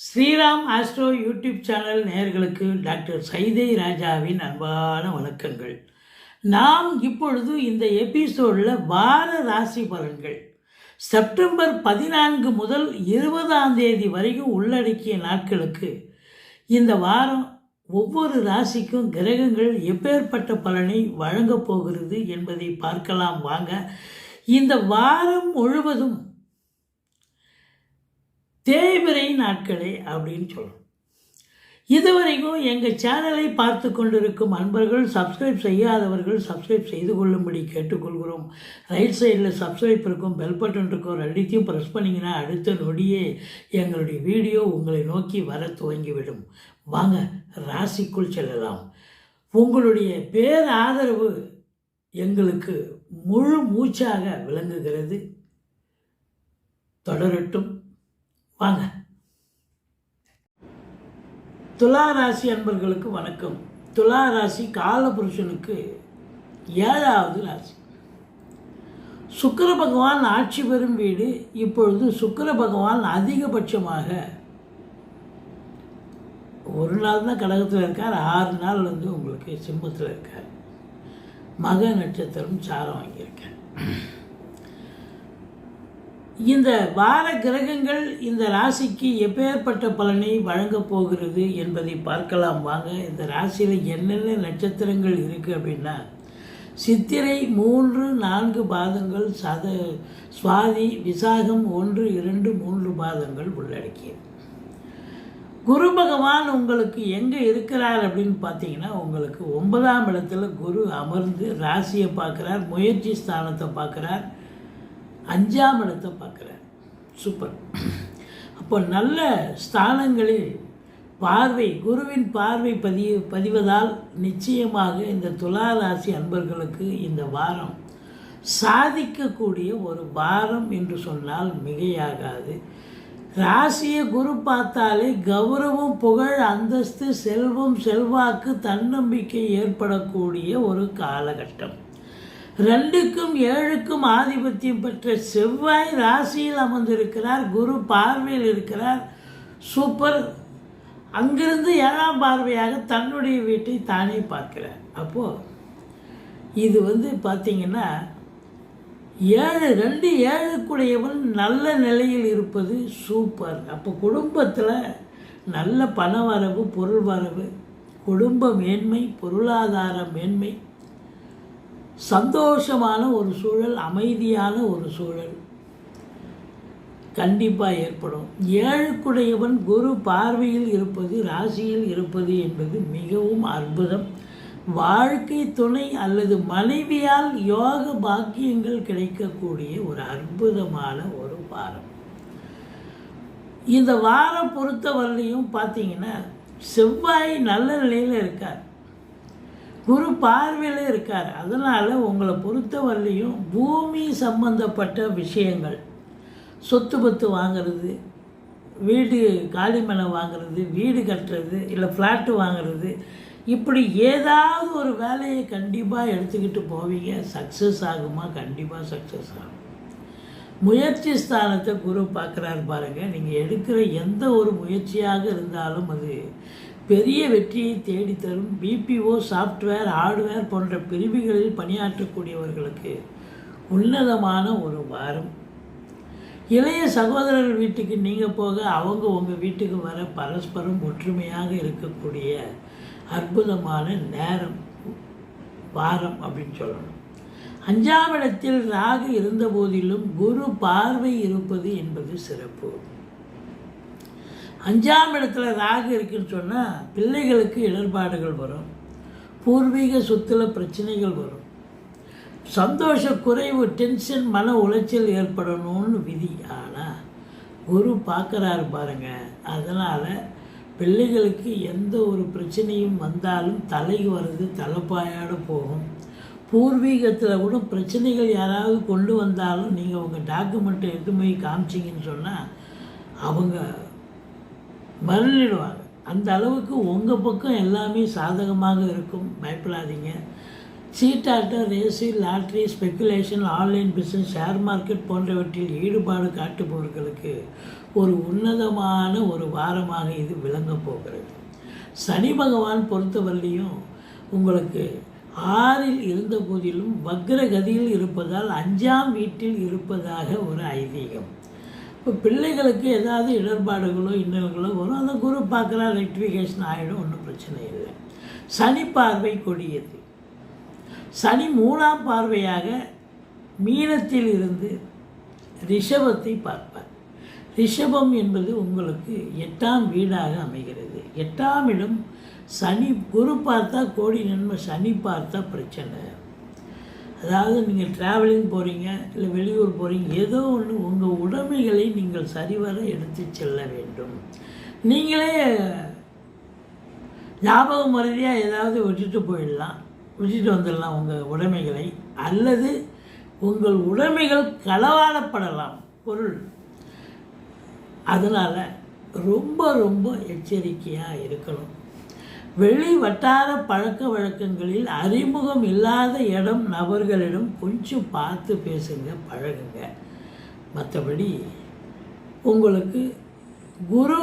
Sriram astro YouTube channel நேயர்களுக்கு doctor Saidai ராஜாவின் அன்பான வணக்கங்கள். நாம் இப்பொழுது இந்த எபிசோடில் வார ராசி பலன்கள். செப்டம்பர் பதினான்கு முதல் இருபதாம் தேதி வரைக்கும் உள்ளடக்கிய நாட்களுக்கு இந்த வாரம் ஒவ்வொரு ராசிக்கும் கிரகங்கள் எப்பேற்பட்ட பலனை வழங்கப் போகிறது என்பதை பார்க்கலாம் வாங்க. இந்த வாரம் முழுவதும் தேய்பிரை நாட்களே அப்படின்னு சொல்லணும் இதுவரைக்கும் எங்கள் சேனலை பார்த்து கொண்டிருக்கும் அன்பர்கள் சப்ஸ்கிரைப் செய்யாதவர்கள் சப்ஸ்கிரைப் செய்து கொள்ளும்படி கேட்டுக்கொள்கிறோம். ரைட் சைடில் சப்ஸ்கிரைப் இருக்கும் பெல் பட்டன் இருக்கும் ரெண்டுத்தையும் ப்ரெஸ் பண்ணிங்கன்னா அடுத்த நொடியே எங்களுடைய வீடியோ உங்களை நோக்கி வர துவங்கிவிடும். வாங்க ராசிக்குள் செல்லலாம். உங்களுடைய பேர் ஆதரவு எங்களுக்கு முழு மூச்சாக விளங்குகிறது. தொடரட்டும். வாங்க. துலா ராசி அன்பர்களுக்கு வணக்கம். துலா ராசி காலபுருஷனுக்கு ஏழாவது ராசி. சுக்கர பகவான் ஆட்சி பெறும் வீடு இப்பொழுது சுக்கர பகவான் அதிகபட்சமாக ஒரு நாள் தான் கடகத்தில் இருக்கார் ஆறு நாள் வந்து உங்களுக்கு சிம்மத்தில் இருக்கார். மக நட்சத்திரம் சாரம் வாங்கியிருக்கார். இந்த வார கிரகங்கள் இந்த ராசிக்கு எப்பேற்பட்ட பலனை வழங்கப் போகிறது என்பதை பார்க்கலாம். வாங்க இந்த ராசியில் என்னென்ன நட்சத்திரங்கள் இருக்குது அப்படின்னா சித்திரை மூன்று நான்கு பாதங்கள் சத சுவாதி விசாகம் ஒன்று இரண்டு மூன்று பாதங்கள் உள்ளடக்கியது. குரு பகவான் உங்களுக்கு எங்கே இருக்கிறார் அப்படின்னு பார்த்தீங்கன்னா உங்களுக்கு ஒன்பதாம் இடத்துல குரு அமர்ந்து ராசியை பார்க்குறார் முயற்சி ஸ்தானத்தை பார்க்குறார். அஞ்சாம் இடத்தை பார்க்குறார். சூப்பர். அப்போ நல்ல ஸ்தானங்களில் பார்வை குருவின் பார்வை பதி பதிவதால் நிச்சயமாக இந்த துளாராசி அன்பர்களுக்கு இந்த வாரம் சாதிக்கக்கூடிய ஒரு வாரம் என்று சொன்னால் மிகையாகாது. ராசியை குரு பார்த்தாலே கௌரவம் புகழ் அந்தஸ்து செல்வம் செல்வாக்கு தன்னம்பிக்கை ஏற்படக்கூடிய ஒரு காலகட்டம். ரெண்டுக்கும் ஏழுக்கும் ஆதிபத்தியம் பெற்ற செவ்வாய் ராசியில் அமர்ந்திருக்கிறார். குரு பார்வையில் இருக்கிறார். சூப்பர். அங்கிருந்து ஏழாம் பார்வையாக தன்னுடைய வீட்டை தானே பார்க்கிறார். அப்போது இது வந்து பார்த்திங்கன்னா ஏழு ரெண்டு ஏழுக்குடையவன் நல்ல நிலையில் இருப்பது சூப்பர். அப்போ குடும்பத்தில் நல்ல பண வரவு பொருள் வரவு குடும்ப மேன்மை பொருளாதார மேன்மை சந்தோஷமான ஒரு சூழல் அமைதியான ஒரு சூழல் கண்டிப்பாக ஏற்படும். ஏழுக்குடையவன் குரு பார்வையில் இருப்பது ராசியில் இருப்பது என்பது மிகவும் அற்புதம். வாழ்க்கை துணை அல்லது மனைவியால் யோக பாக்கியங்கள் கிடைக்கக்கூடிய ஒரு அற்புதமான ஒரு வாரம். இந்த வாரம் பொறுத்தவரையிலையும் பார்த்தீங்கன்னா செவ்வாய் நல்ல நிலையில் இருக்கார். குரு பார்வையில் இருக்கார். அதனால் உங்களை பொறுத்தவரையிலையும் பூமி சம்பந்தப்பட்ட விஷயங்கள் சொத்து பத்து வாங்கிறது வீடு காலிமனை வாங்கிறது வீடு கட்டுறது இல்லை ஃப்ளாட்டு வாங்கிறது இப்படி ஏதாவது ஒரு வேலையை கண்டிப்பாக எடுத்துக்கிட்டு போவீங்க. சக்ஸஸ் ஆகுமா? கண்டிப்பாக சக்ஸஸ் ஆகும். முயற்சி ஸ்தானத்தை குரு பார்க்குறாரு பாருங்கள் நீங்கள் எடுக்கிற எந்த ஒரு முயற்சியாக இருந்தாலும் அது பெரிய வெற்றியை தேடித்தரும் பிபிஓ சாஃப்ட்வேர் ஹார்ட்வேர் போன்ற பிரிவுகளில் பணியாற்றக்கூடியவர்களுக்கு உன்னதமான ஒரு வாரம். இளைய சகோதரர்கள் வீட்டுக்கு நீங்கள் போக அவங்க உங்கள் வீட்டுக்கு வர பரஸ்பரம் ஒற்றுமையாக இருக்கக்கூடிய அற்புதமான நேரம் வாரம் அப்படின்னு சொல்லணும். அஞ்சாம் இடத்தில் ராகு இருந்த போதிலும் குரு பார்வை இருப்பது என்பது சிறப்பு. அஞ்சாம் இடத்துல ராகு இருக்குன்னு சொன்னால் பிள்ளைகளுக்கு இடர்பாடுகள் வரும். பூர்வீக சொத்தில் பிரச்சனைகள் வரும். சந்தோஷ குறைவு டென்ஷன் மன உளைச்சல் ஏற்படணும்னு விதி. ஆனால் குரு பார்க்குறாரு பாருங்கள் அதனால் பிள்ளைகளுக்கு எந்த ஒரு பிரச்சனையும் வந்தாலும் தலைக்கு வர்றது தலைப்பாயாடு போகும். பூர்வீகத்தில் கூட பிரச்சனைகள் யாராவது கொண்டு வந்தாலும் நீங்கள் உங்கள் டாக்குமெண்ட்டை எடுத்து போய் காமிச்சிங்கன்னு சொன்னால் அவங்க மறந்துடுவாங்க அந்த அளவுக்கு உங்கள் பக்கம் எல்லாமே சாதகமாக இருக்கும். பயப்படாதீங்க. சீட்டாட்டம் ரேசி lottery speculation online business share market போன்றவற்றில் ஈடுபாடு காட்டுபவர்களுக்கு ஒரு உன்னதமான ஒரு வாரமாக இது விளங்கப் போகிறது. சனி பகவான் பொறுத்தவரையிலையும் உங்களுக்கு ஆறில் இருந்த போதிலும் வக்ரகதியில் இருப்பதால் அஞ்சாம் வீட்டில் இருப்பதாக ஒரு ஐதீகம். இப்போ பிள்ளைகளுக்கு ஏதாவது இடர்பாடுகளோ இன்னல்களோ வரும். அந்த குரு பார்க்குறா ரெக்டிஃபிகேஷன் ஆகிடும் ஒன்றும் பிரச்சனை இல்லை. சனி பார்வை கொடியது. சனி மூணாம் பார்வையாக மீனத்தில் இருந்து ரிஷபத்தை பார்ப்பார். ரிஷபம் என்பது உங்களுக்கு எட்டாம் வீடாக அமைகிறது. எட்டாம் இடம் சனி குரு பார்த்தா கோடி நன்மை சனி பார்த்தா பிரச்சனை. அதாவது நீங்கள் ட்ராவலிங் போகிறீங்க இல்லை வெளியூர் போகிறீங்க ஏதோ ஒன்று உங்கள் உடைமைகளை நீங்கள் சரிவர எடுத்து செல்ல வேண்டும். நீங்களே ஞாபக மறதியாக ஏதாவது விட்டுட்டு போயிடலாம். விட்டுட்டு வந்துடலாம் உங்கள் உடைமைகளை. அல்லது உங்கள் உடைமைகள் களவாடப்படலாம். பொருள். அதனால் ரொம்ப ரொம்ப எச்சரிக்கையாக இருக்கணும். வெளி வட்டார பழக்க வழக்கங்களில் அறிமுகம் இல்லாத இடம் நபர்களிடம் கொஞ்சம் பார்த்து பேசுங்க பழகுங்க. மற்றபடி உங்களுக்கு குரு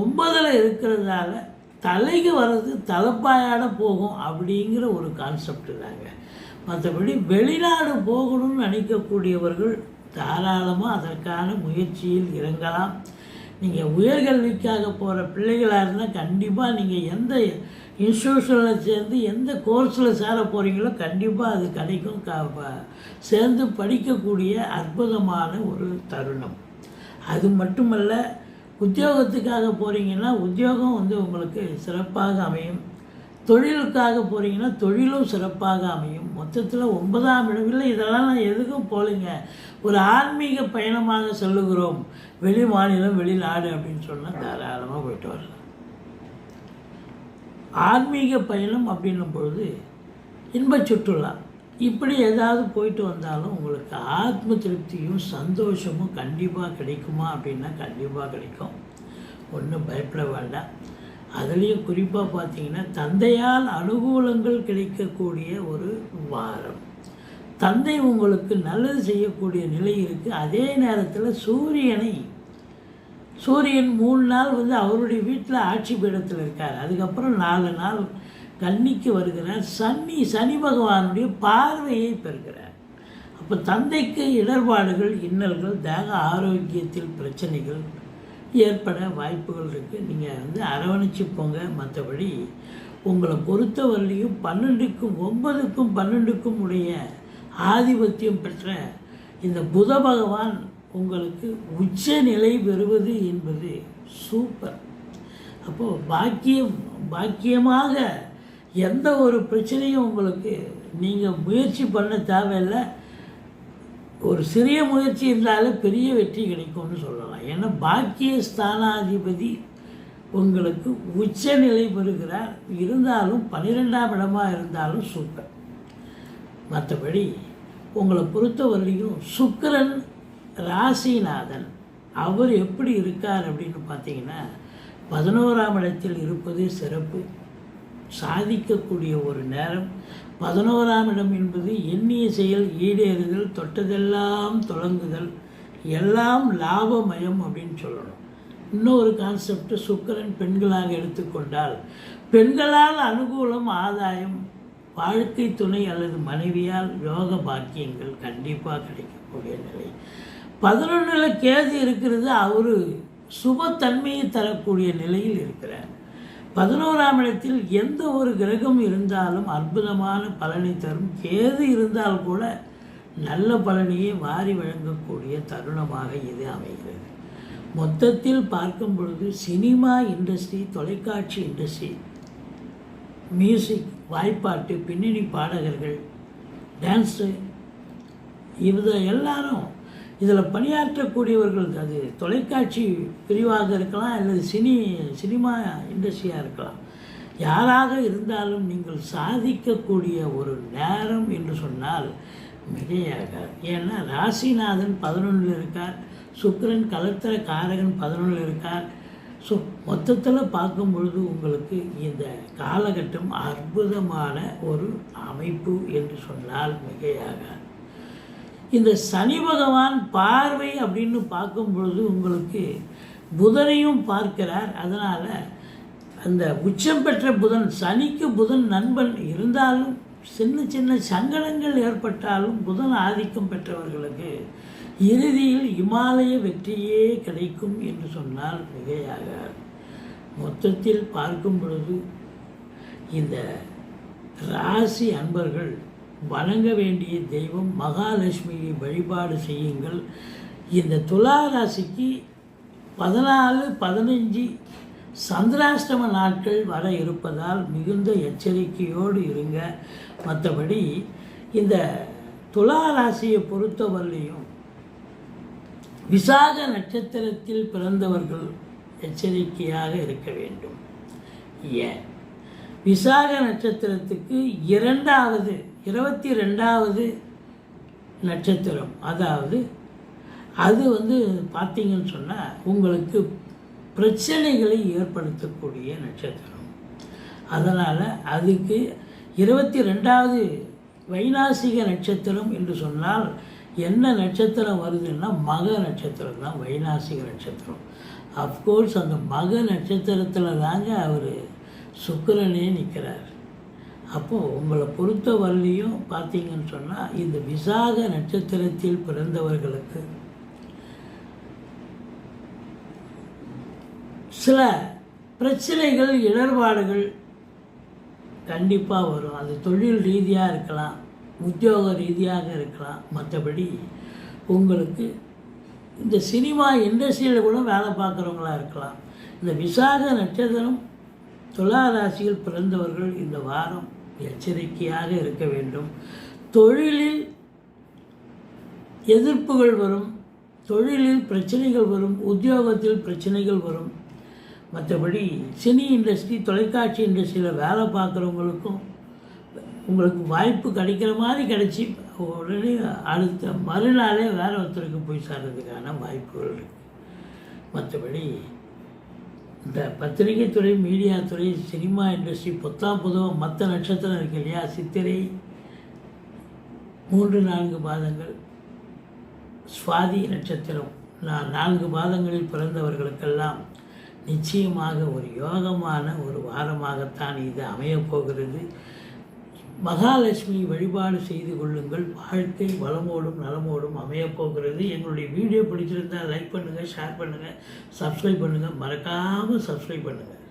ஒன்பதில் இருக்கிறதால தலைக்கு வர்றது தலைப்பாயாட போகும் அப்படிங்கிற ஒரு கான்செப்ட் தாங்க. மற்றபடி வெளிநாடு போகணும்னு நினைக்கக்கூடியவர்கள் தாராளமாக அதற்கான முயற்சியில் இறங்கலாம். நீங்கள் உயர்கல்விக்காக போகிற பிள்ளைகளாக இருந்தால் கண்டிப்பாக நீங்கள் எந்த இன்ஸ்டியூஷனில் சேர்ந்து எந்த கோர்ஸில் சேர போகிறீங்களோ கண்டிப்பாக அது கிடைக்கும். க ப- சேர்ந்து படிக்கக்கூடிய அற்புதமான ஒரு தருணம். அது மட்டுமல்ல உத்தியோகத்துக்காக போகிறீங்கன்னா உத்தியோகம் வந்து உங்களுக்கு சிறப்பாக அமையும். தொழிலுக்காக போகிறீங்கன்னா தொழிலும் சிறப்பாக அமையும். மொத்தத்தில் ஒன்பதாம் இடம் இதெல்லாம் நான் எதுக்கும் போகலைங்க ஒரு ஆன்மீக பயணமாக செல்லுகிறோம். வெளி மாநிலம் வெளிநாடு அப்படின்னு சொன்னால் தாராளமாக போயிட்டு வரலாம். ஆன்மீக பயணம் அப்படின்னும் பொழுது இன்பச் சுற்றுலா. இப்படி ஏதாவது போயிட்டு வந்தாலும் உங்களுக்கு ஆத்ம திருப்தியும் சந்தோஷமும் கண்டிப்பாக கிடைக்குமா அப்படின்னா கண்டிப்பாக கிடைக்கும். ஒன்றும் பயப்பட வேண்டாம். அதுலேயும் குறிப்பாக பார்த்தீங்கன்னா தந்தையால் அனுகூலங்கள் கிடைக்கக்கூடிய ஒரு வாரம். தந்தை உங்களுக்கு நல்லது செய்யக்கூடிய நிலை இருக்குது அதே நேரத்தில் சூரியனை சூரியன் மூணு நாள் வந்து அவருடைய வீட்டில் ஆட்சி பீடத்தில் இருக்கார். அதுக்கப்புறம் நாலு நாள் கன்னிக்கு வருகிறார். சனி சனி பகவானுடைய பார்வையை பெறுகிறார். அப்போ தந்தைக்கு இடர்பாடுகள் இன்னல்கள் தேக ஆரோக்கியத்தில் பிரச்சனைகள் ஏற்பட வாய்ப்புகள் இருக்குது நீங்கள் வந்து அரவணைச்சு போங்க. மற்றபடி உங்களை பொறுத்தவரையிலையும் பன்னெண்டுக்கும் ஒன்பதுக்கும் பன்னெண்டுக்கும் உடைய ஆதிபத்தியம் பெற்ற இந்த புத பகவான் உங்களுக்கு உச்ச நிலை பெறுவது என்பது சூப்பர். அப்போது பாக்கியம் பாக்கியமாக எந்த ஒரு பிரச்சனையும் உங்களுக்கு நீங்கள் முயற்சி பண்ண தேவையில்லை. ஒரு சிறிய முயற்சி இருந்தாலே பெரிய வெற்றி கிடைக்கும்னு சொல்லலாம். ஏன்னா பாக்கிய ஸ்தானாதிபதி உங்களுக்கு உச்ச நிலை பெறுகிறார். இருந்தாலும் பன்னிரெண்டாம் இடமா இருந்தாலும் சூப்பர். மற்றபடி உங்களை பொறுத்தவரையிலும் சுக்கரன் ராசிநாதன் அவர் எப்படி இருக்கார் அப்படின்னு பார்த்தீங்கன்னா பதினோராம் இடத்தில் இருப்பது சிறப்பு. சாதிக்கக்கூடிய ஒரு நேரம். பதினோராம் இடம் என்பது எண்ணிய செயல் ஈடேறுதல் தொட்டதெல்லாம் தொடங்குதல் எல்லாம் லாபமயம் அப்படின்னு சொல்லணும். இன்னொரு கான்செப்ட் சுக்கிரன் பெண்களாக எடுத்துக்கொண்டால் பெண்களால் அனுகூலம் ஆதாயம் வாழ்க்கை துணை அல்லது மனைவியால் யோக பாக்கியங்கள் கண்டிப்பாக கிடைக்கக்கூடிய நிலை. பதினொன்றில் கேது இருக்கிறது அவர் சுபத்தன்மையை தரக்கூடிய நிலையில் இருக்கிறார். பதினோராம் இடத்தில் எந்த ஒரு கிரகம் இருந்தாலும் அற்புதமான பலனை தரும். கேது இருந்தால் கூட நல்ல பலனையே வாரி வழங்கக்கூடிய தருணமாக இது அமைகிறது. மொத்தத்தில் பார்க்கும் பொழுது சினிமா இண்டஸ்ட்ரி தொலைக்காட்சி இண்டஸ்ட்ரி மியூசிக் வாய்ப்பாட்டு பின்னணி பாடகர்கள் டான்ஸு இது எல்லாரும் இதில் பணியாற்றக்கூடியவர்கள் அது தொலைக்காட்சி பிரிவாக இருக்கலாம் அல்லது சினி சினிமா இண்டஸ்ட்ரியாக இருக்கலாம். யாராக இருந்தாலும் நீங்கள் சாதிக்கக்கூடிய ஒரு நேரம் என்று சொன்னால் மிகையாக. ஏன்னா ராசிநாதன் பதினொன்றில் இருக்கார் சுக்கிரன் கலத்திர காரகன் பதினொன்றில் இருக்கார். ஸோ மொத்தத்தில் பார்க்கும் பொழுது உங்களுக்கு இந்த காலகட்டம் அற்புதமான ஒரு அமைப்பு என்று சொன்னால் மிகையாக. இந்த சனி பகவான் பார்வை அப்படின்னு பார்க்கும் பொழுது உங்களுக்கு புதனையும் பார்க்கிறார். அதனால் அந்த உச்சம் பெற்ற புதன் சனிக்கு புதன் நண்பன் இருந்தாலும் சின்ன சின்ன சங்கடங்கள் ஏற்பட்டாலும் புதன் ஆதிக்கம் பெற்றவர்களுக்கு இறுதியில் இமாலய வெற்றியே கிடைக்கும் என்று சொன்னால் மிகையாக மொத்தத்தில் பார்க்கும் பொழுது இந்த ராசி அன்பர்கள் வணங்க வேண்டிய தெய்வம் மகாலட்சுமியை வழிபாடு செய்யுங்கள். இந்த துலா ராசிக்கு பதினாலு பதினஞ்சு சந்திராஷ்டம நாட்கள் வர இருப்பதால் மிகுந்த எச்சரிக்கையோடு இருங்க. மற்றபடி இந்த துலா ராசியை பொறுத்தவரையிலையும் விசாக நட்சத்திரத்தில் பிறந்தவர்கள் எச்சரிக்கையாக இருக்க வேண்டும். ஏன்? விசாக நட்சத்திரத்துக்கு இரண்டாவது இருபத்தி ரெண்டாவது நட்சத்திரம். அதாவது அது வந்து பார்த்தீங்கன்னு சொன்னால் உங்களுக்கு பிரச்சனைகளை ஏற்படுத்தக்கூடிய நட்சத்திரம். அதனால் அதுக்கு இருபத்தி ரெண்டாவது வைநாசிக நட்சத்திரம் என்று சொன்னால் என்ன நட்சத்திரம் வருதுன்னா மக நட்சத்திரம் தான் வைநாசிக நட்சத்திரம். அஃப்கோர்ஸ் அந்த மக நட்சத்திரத்தில் தாங்க அவர் சுக்கிரனே நிற்கிறார் அப்போது உங்களை பொறுத்த வரலையும் பார்த்தீங்கன்னு சொன்னால் இந்த விசாக நட்சத்திரத்தில் பிறந்தவர்களுக்கு சில பிரச்சனைகள் இடர்பாடுகள் கண்டிப்பாக வரும். அது தொழில் ரீதியாக இருக்கலாம் உத்தியோக ரீதியாக இருக்கலாம். மற்றபடி உங்களுக்கு இந்த சினிமா இண்டஸ்ட்ரியில் கூட வேலை பார்க்குறவங்களா இருக்கலாம். இந்த விசாக நட்சத்திரம் துலா ராசியில் பிறந்தவர்கள் இந்த வாரம் எச்சரிக்கையாக இருக்க வேண்டும். தொழிலில் எதிர்ப்புகள் வரும். தொழிலில் பிரச்சனைகள் வரும். உத்தியோகத்தில் பிரச்சனைகள் வரும். மற்றபடி சினி இண்டஸ்ட்ரி தொலைக்காட்சி இண்டஸ்ட்ரியில் வேலை பார்க்குறவங்களுக்கும் உங்களுக்கு வாய்ப்பு கிடைக்கிற மாதிரி கிடைச்சி உடனே அடுத்த மறுநாளே வேறு ஒருத்தருக்கு போய் சேர்றதுக்கான வாய்ப்புகள் இருக்குது மற்றபடி இந்த பத்திரிகை துறை மீடியா துறை சினிமா இண்டஸ்ட்ரி பொத்தாம் பொதுவாக மற்ற நட்சத்திரம் இருக்கு இல்லையா? சித்திரை மூன்று நான்கு பாதங்கள் சுவாதி நட்சத்திரம் நான் நான்கு பாதங்களில் பிறந்தவர்களுக்கெல்லாம் நிச்சயமாக ஒரு யோகமான ஒரு வாரமாகத்தான் இது அமையப் போகிறது. மகாலட்சுமி வழிபாடு செய்து கொள்ளுங்கள். வாழ்க்கை வளமோடும் நலமோடும் அமையப்போகிறது எங்களுடைய வீடியோ பிடிச்சிருந்தால் லைக் பண்ணுங்கள் ஷேர் பண்ணுங்கள் சப்ஸ்கிரைப் பண்ணுங்கள் மறக்காமல் சப்ஸ்கிரைப் பண்ணுங்கள்